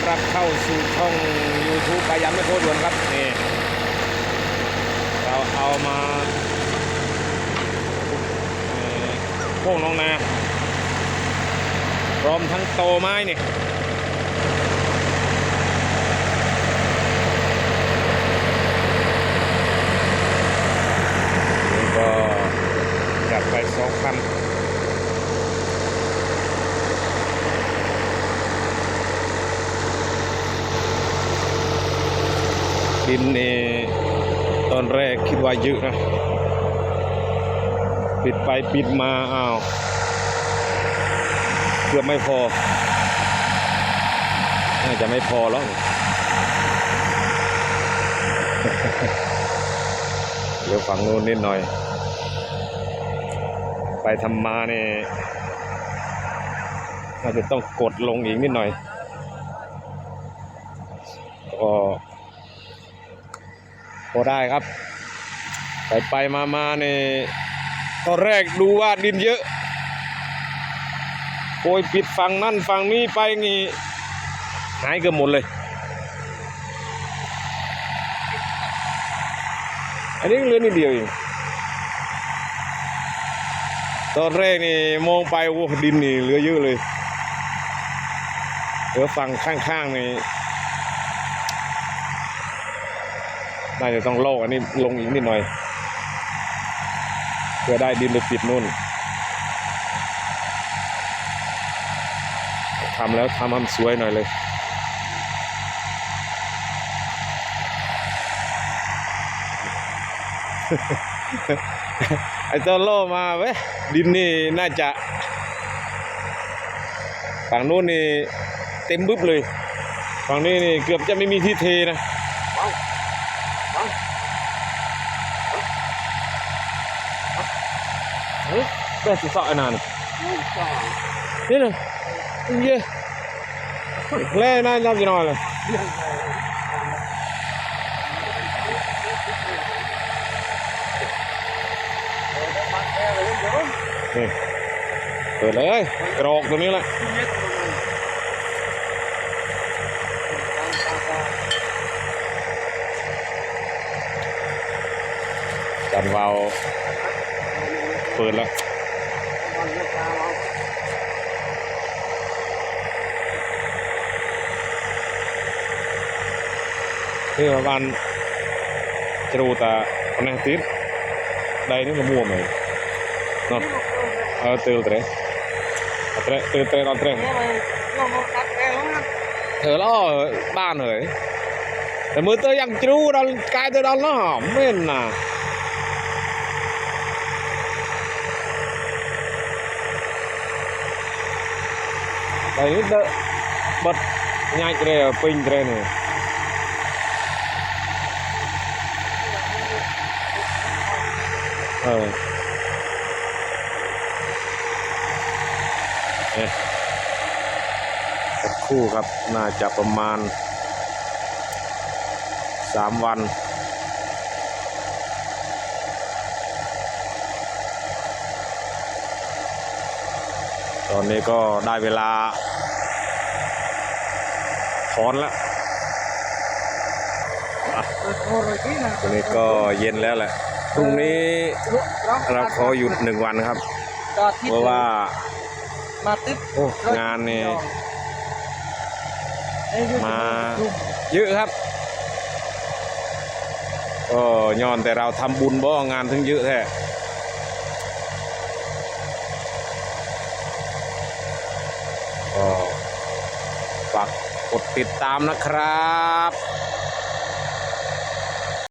อนรับเข้าสู่ช่อง YouTube ปายันไม่โคตรด่วนครับนี่เราเอามาเอ่อโค้งลงนาพร้อมทั้งโตไม้นี่นี่ก็จัดไปสองคัน ดินนี่ตอนแรกคิดว่าเยอะนะ ปิดไปปิดมาอ้าวเกือบไม่พอ น่าจะไม่พอแล้ว เดี๋ยวฝั่งนู้นนิดหน่อย ไปทำมาเนี่ยน่าจะต้องกดลงอีกนิดหน่อยก็ พอได้ครับ ไปไปมามาเนี่ยตอนแรกดูว่าดินเยอะโอยปิดฝั่งนั่นฝั่งนี้ไปงี้หายเกือบหมดเลย อันนี้เหลือนิดเดียวเองตอนแรกนี่มองไปโอ้ดินนี่เหลือเยอะเลยเหลือฝั่งข้างๆนี่ น่าจะต้องโลกอันนี้ลงอีกนิดหน่อยเพื่อได้ดินไปปิดนู่นทำแล้วทำให้มันสวยหน่อยเลยไอ้ตัวโลมาเว้ยดินนี่น่าจะฝั่งนู้นนี่เต็มบึ๊บเลยฝั่งนี้นี่เกือบจะไม่มีที่เทนะ เฮ้ยแม่สุสานนานนี่นะเย่เล่นน่าจะกินอะไร นี่เปิดเลยกรอกตรงนี้แหละจันบา ปิดแล้วนี่ประมาณจะดูต่คนนั้นติดได้นี่ก็มั่วไหมเนาะเออตื่นเต้นเต้นตื่นเต้นตอนเต้นเธอล้วบ้านเหรอแต่มือเตยยังจรู้เรากายเตัวเราเนาะไม่นน่ะ แต่นี่เดบัดง่ายเลยปิงเลยเนี่ยเออเนี่ยสักคู่ครับ น่าจะประมาณสามวันตอนนี้ก็ได้เวลา ถอนแล้วอะตอนนี้ก็เย็นแล้วแหละพรุ่งนี้เราขอหยุดหนึ่งวันครับ เพราะว่ามาติดโอ้งานนี่มาเยอะครับก็ย้อนแต่เราทำบุญบ่งานถึงเยอะแท้ก็ฝาก กดติดตามนะครับ